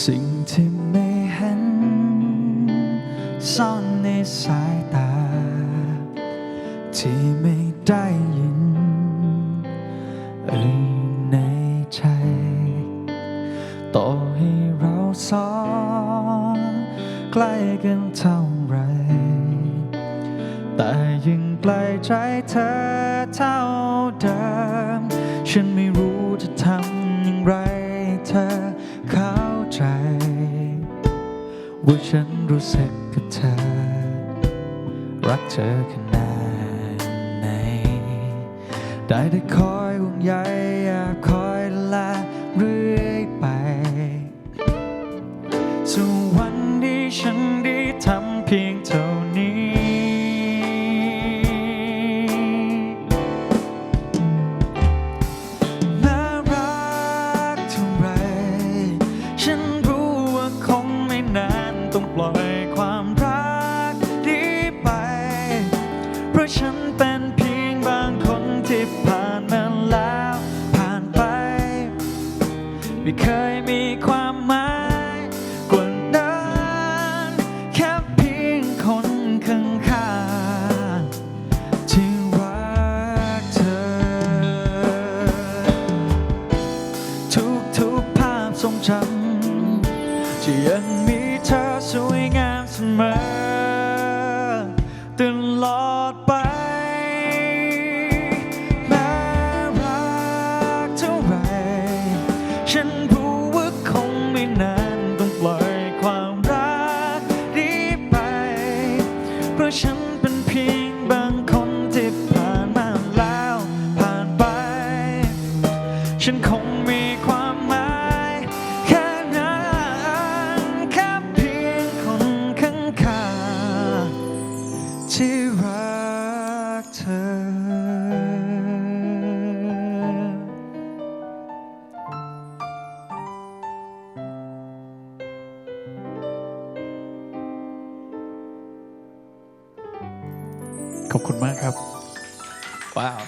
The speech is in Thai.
สิ่งที่ไม่เห็นซ่อนในสายตา ที่ไม่ได้ยินเอ่ยในใจ ต่อให้เราสองใกล้กันเท่าไร แต่ยังไกลใจเธอเท่าเดิม ฉันไม่รู้จะ ว่าฉันรู้สึกกับเธอ รักเธอขนาดไหน ได้แต่คอยห่วงใยอยากคอยดูแลเรื่อยไป สู่วนวันที่ฉันได้ มีความหมายกว่านั้นแค่เพียงคนข้างข้างๆที่รักเธอ ทุกทุกๆภาพทรงจำจะยังมีเธอสวยงามเสมอตลอด ฉันเป็นเพียงบางคนที่ผ่านมาแล้ว ผ่านไป ฉันคงมีความหมายแค่นั้นแค่เพียงคนข้างขางๆที่รักเธอ ขอบคุณมากครับ ว้าว